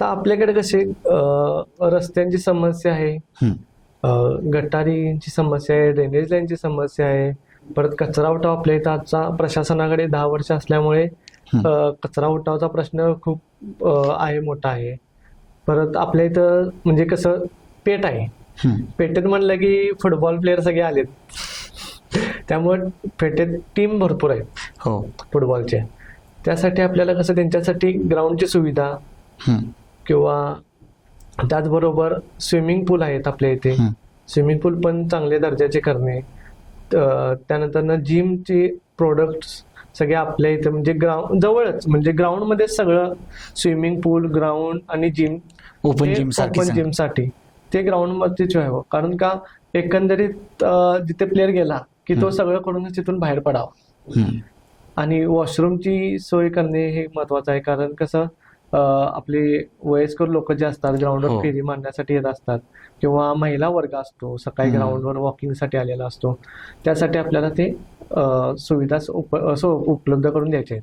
तर आपल्याकडे कसे रस्त्यांची समस्या आहे हं. गटारींची समस्या आहे ड्रेनेज लाईनची समस्या आहे परत कचरा उठाव आपल्या इथं आजचा प्रशासनाकडे दहा वर्ष असल्यामुळे हं. कचरा उठावचा प्रश्न खूप आहे मोठा आहे परत आपल्या इथं म्हणजे कसं पेट आहे हं. पेटेत म्हणलं की फुटबॉल प्लेअर सगळे आलेत त्यामुळे पेटेत टीम भरपूर आहेत हो फुटबॉलचे त्यासाठी आपल्याला कसं त्यांच्यासाठी ग्राउंडची सुविधा हं. किंवा त्याचबरोबर स्विमिंग पूल आहेत आपल्या इथे. स्विमिंग पूल पण चांगले दर्जाचे करणे त्यानंतर जिमचे प्रोडक्ट्स सगळे आपल्या इथे म्हणजे ग्राउंड जवळच म्हणजे ग्राउंडमध्ये सगळं स्विमिंग पूल ग्राउंड आणि जिम ओपन जिम ओपन. जिमसाठी ते ग्राउंड मध्येच व्हावं कारण का एकंदरीत जिथे प्लेअर गेला की तो. सगळं करूनच तिथून बाहेर पडावा. आणि वॉशरूमची सोय करणे हे महत्वाचं आहे कारण कसं आपले वयस्कर लोक जे असतात ग्राउंडवर हो. फेरी मारण्यासाठी येत असतात किंवा महिला वर्ग असतो सकाळी. ग्राउंडवर वॉकिंगसाठी आलेला असतो त्यासाठी आपल्याला ते सुविधा उपलब्ध करून द्यायचे आहेत